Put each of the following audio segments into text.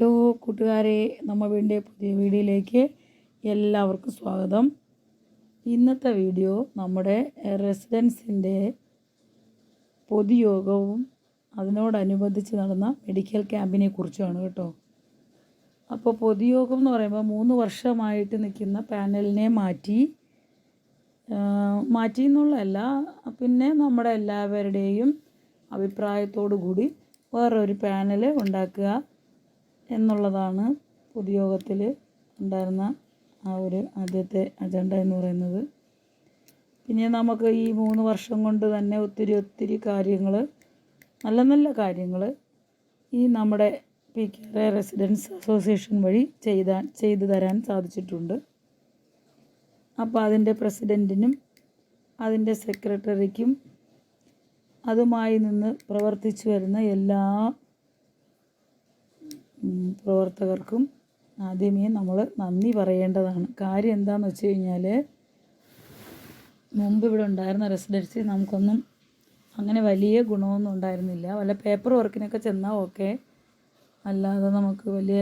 Hello കൂട്ടുകാരെ നമ്മൾ വീണ്ടും പുതിയ വീഡിയോയിലേക്ക് എല്ലാവർക്കും സ്വാഗതം. ഇന്നത്തെ വീഡിയോ നമ്മുടെ റെസിഡൻസിന്റെ പൊതുയോഗവും അതിനോടനുബന്ധിച്ച് നടന്ന മെഡിക്കൽ ക്യാമ്പിനെ കുറിച്ചാണ് കേട്ടോ. അപ്പോൾ പൊതുയോഗം എന്ന് പറയുമ്പോൾ മൂന്ന് വർഷമായിട്ട് നിൽക്കുന്ന പാനലിനെ മാറ്റി മാറ്റി എന്നുള്ളതല്ല പിന്നെ നമ്മുടെ എല്ലാവരുടെയും അഭിപ്രായത്തോടു കൂടി വേറൊരു പാനൽ ഉണ്ടാക്കുക. എന്നുള്ളതാണ് പൊതുയോഗത്തിൽ ഉണ്ടായിരുന്ന ആ ഒരു ആദ്യത്തെ അജണ്ട എന്ന് പറയുന്നത്. പിന്നെ നമുക്ക് ഈ മൂന്ന് വർഷം കൊണ്ട് തന്നെ ഒത്തിരി ഒത്തിരി കാര്യങ്ങൾ നല്ല നല്ല കാര്യങ്ങൾ ഈ നമ്മുടെ പി കെ റെസിഡൻസ് അസോസിയേഷൻ വഴി ചെയ്താൻ ചെയ്തു തരാൻ സാധിച്ചിട്ടുണ്ട്. അപ്പോൾ അതിന്റെ പ്രസിഡന്റിനും അതിന്റെ സെക്രട്ടറിക്കും അതുമായി നിന്ന് പ്രവർത്തിച്ചു വരുന്ന എല്ലാ പ്രവർത്തകർക്കും ആദ്യമേ നമ്മൾ നന്ദി പറയേണ്ടതാണ്. കാര്യം എന്താണെന്ന് വെച്ച് കഴിഞ്ഞാൽ മുമ്പ് ഇവിടെ ഉണ്ടായിരുന്ന റെസിഡൻസി നമുക്കൊന്നും അങ്ങനെ വലിയ ഗുണമൊന്നും ഉണ്ടായിരുന്നില്ല. വല്ല പേപ്പർ വർക്കിനൊക്കെ ചെന്നാൽ ഓക്കെ. അല്ലാതെ നമുക്ക് വലിയ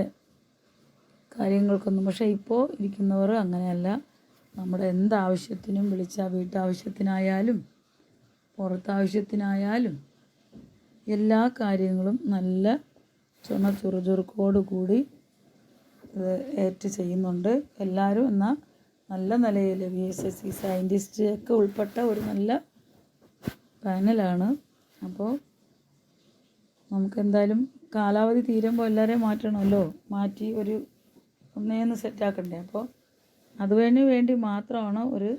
കാര്യങ്ങൾക്കൊന്നും. പക്ഷേ ഇപ്പോൾ ഇരിക്കുന്നവർ അങ്ങനെയല്ല. നമ്മുടെ എന്താവശ്യത്തിനും വിളിച്ചാൽ വീട്ടാവശ്യത്തിനായാലും പുറത്താവശ്യത്തിനായാലും എല്ലാ കാര്യങ്ങളും നല്ല ചുമ ചുറുചുറുക്കോട് കൂടി ഇത് ഏറ്റ് ചെയ്യുന്നുണ്ട്. എല്ലാവരും എന്നാൽ നല്ല നിലയിൽ V S S C scientist ഒക്കെ ഉൾപ്പെട്ട ഒരു നല്ല പാനലാണ് അപ്പോൾ നമുക്കെന്തായാലും കാലാവധി തീരുമ്പോൾ എല്ലാവരെയും മാറ്റണമല്ലോ? മാറ്റി ഒരു ഒന്നേന്ന് സെറ്റാക്കണ്ടേ അപ്പോൾ അതുവേണ്ടി വേണ്ടി മാത്രമാണ് ഒരു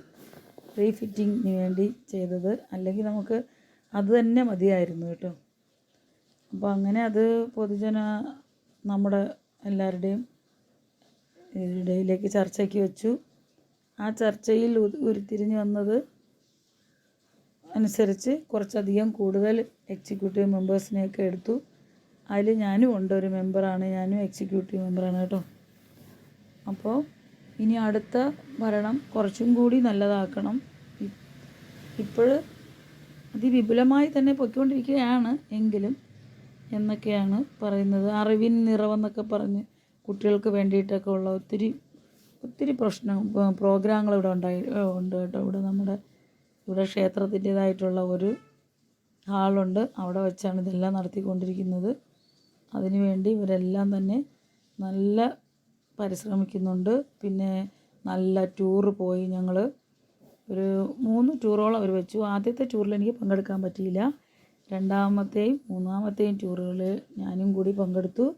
റീഫിറ്റിങ്ങിന് വേണ്ടി ചെയ്തത്. അല്ലെങ്കിൽ നമുക്ക് അത് തന്നെ മതിയായിരുന്നു കേട്ടോ. അപ്പോൾ അങ്ങനെ അത് പൊതുജന നമ്മുടെ എല്ലാവരുടെയും ഇടയിലേക്ക് ചർച്ചയ്ക്ക് വെച്ചു. ആ ചർച്ചയിൽ ഉരുത്തിരിഞ്ഞ് വന്നത് അനുസരിച്ച് കുറച്ചധികം കൂടുതൽ എക്സിക്യൂട്ടീവ് മെമ്പേഴ്സിനെയൊക്കെ എടുത്തു. അതിൽ ഞാനും ഉണ്ട് ഒരു മെമ്പറാണ് ഞാനും എക്സിക്യൂട്ടീവ് മെമ്പറാണ് കേട്ടോ. അപ്പോൾ ഇനി അടുത്ത ഭരണം കുറച്ചും കൂടി നല്ലതാക്കണം. ഇപ്പോൾ അതിവിപുലമായി തന്നെ പൊയ്ക്കൊണ്ടിരിക്കുകയാണ്. എങ്കിലും എന്നൊക്കെയാണ് പറയുന്നത്. അറിവിൻ നിറവെന്നൊക്കെ പറഞ്ഞ് കുട്ടികൾക്ക് വേണ്ടിയിട്ടൊക്കെ ഉള്ള ഒത്തിരി ഒത്തിരി പ്രശ്നം പ്രോഗ്രാമുകൾ ഇവിടെ ഉണ്ടായി ഉണ്ട് കേട്ടോ. ഇവിടെ നമ്മുടെ ഇവിടെ ക്ഷേത്രത്തിന്റേതായിട്ടുള്ള ഒരു ഹാളുണ്ട്. അവിടെ വെച്ചാണ് ഇതെല്ലാം നടത്തിക്കൊണ്ടിരിക്കുന്നത്. അതിനുവേണ്ടി ഇവരെല്ലാം തന്നെ നല്ല പരിശ്രമിക്കുന്നുണ്ട്. പിന്നെ നല്ല ടൂറ് പോയി ഞങ്ങൾ ഒരു മൂന്ന് ടൂറോളം അവർ വെച്ചു. ആദ്യത്തെ ടൂറിൽ എനിക്ക് പങ്കെടുക്കാൻ പറ്റിയില്ല. രണ്ടാമത്തെയും മൂന്നാമത്തെയും ടൂറുകളിൽ ഞാനും കൂടി പങ്കെടുത്തു.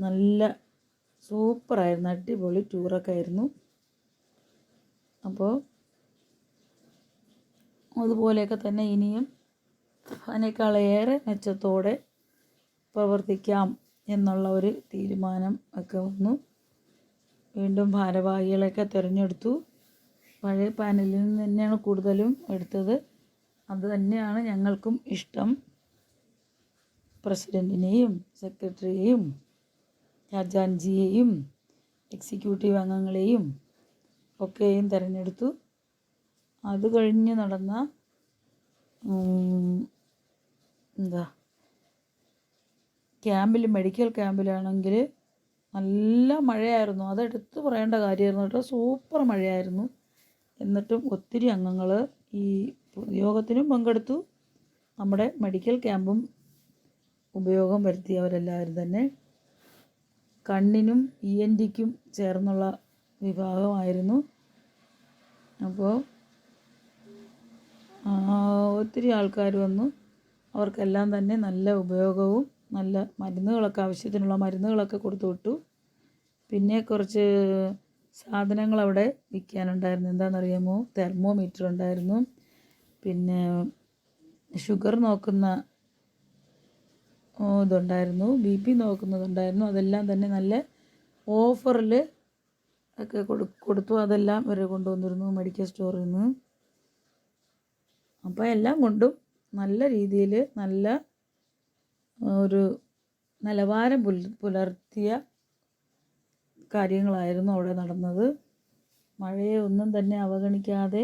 നല്ല സൂപ്പറായിരുന്നു അടിപൊളി ടൂറൊക്കെ ആയിരുന്നു. അപ്പോൾ അതുപോലെയൊക്കെ തന്നെ ഇനിയും അതിനേക്കാളേറെ മെച്ചത്തോടെ പ്രവർത്തിക്കാം എന്നുള്ള ഒരു തീരുമാനം ഒക്കെ വന്നു. വീണ്ടും ഭാരവാഹികളെയൊക്കെ തിരഞ്ഞെടുത്തു. പഴയ പാനലിൽ നിന്ന് തന്നെയാണ് കൂടുതലും എടുത്തത്. അത് തന്നെയാണ് ഞങ്ങൾക്കും ഇഷ്ടം. പ്രസിഡന്റിനെയും സെക്രട്ടറിയെയും രാജാൻജിയെയും എക്സിക്യൂട്ടീവ് അംഗങ്ങളെയും ഒക്കെയും തിരഞ്ഞെടുത്തു. അത് കഴിഞ്ഞ് നടന്ന എന്താ ക്യാമ്പിൽ മെഡിക്കൽ ക്യാമ്പിലാണെങ്കിൽ നല്ല മഴയായിരുന്നു. അതെടുത്ത് പറയേണ്ട കാര്യമായിരുന്നു കേട്ടോ. സൂപ്പർ മഴയായിരുന്നു. എന്നിട്ടും ഒത്തിരി അംഗങ്ങൾ ഈ യോഗത്തിനും പങ്കെടുത്തു. നമ്മുടെ മെഡിക്കൽ ക്യാമ്പും ഉപയോഗം വരുത്തിയവരെല്ലാവരും തന്നെ. കണ്ണിനും ഇ എൻ ടിക്കും ചേർന്നുള്ള വിഭാഗമായിരുന്നു. അപ്പോൾ ഒത്തിരി ആൾക്കാർ വന്നു. അവർക്കെല്ലാം തന്നെ നല്ല ഉപയോഗവും നല്ല മരുന്നുകളൊക്കെ ആവശ്യത്തിനുള്ള മരുന്നുകളൊക്കെ കൊടുത്തു വിട്ടു. പിന്നെ കുറച്ച് സാധനങ്ങൾ അവിടെ വിൽക്കാനുണ്ടായിരുന്നു. എന്താണെന്നറിയാമോ? തെർമോമീറ്റർ ഉണ്ടായിരുന്നു പിന്നെ ഷുഗർ നോക്കുന്ന ഇതുണ്ടായിരുന്നു. ബി പി നോക്കുന്നതുണ്ടായിരുന്നു. അതെല്ലാം തന്നെ നല്ല ഓഫറിൽ ഒക്കെ കൊടു കൊടുത്തു. അതെല്ലാം വരെ കൊണ്ടുവന്നിരുന്നു മെഡിക്കൽ സ്റ്റോറിൽ നിന്ന്. അപ്പോൾ എല്ലാം കൊണ്ടും നല്ല രീതിയിൽ നല്ല ഒരു നിലവാരം പുൽ പുലർത്തിയ കാര്യങ്ങളായിരുന്നു അവിടെ നടന്നത്. മഴയെ ഒന്നും തന്നെ അവഗണിക്കാതെ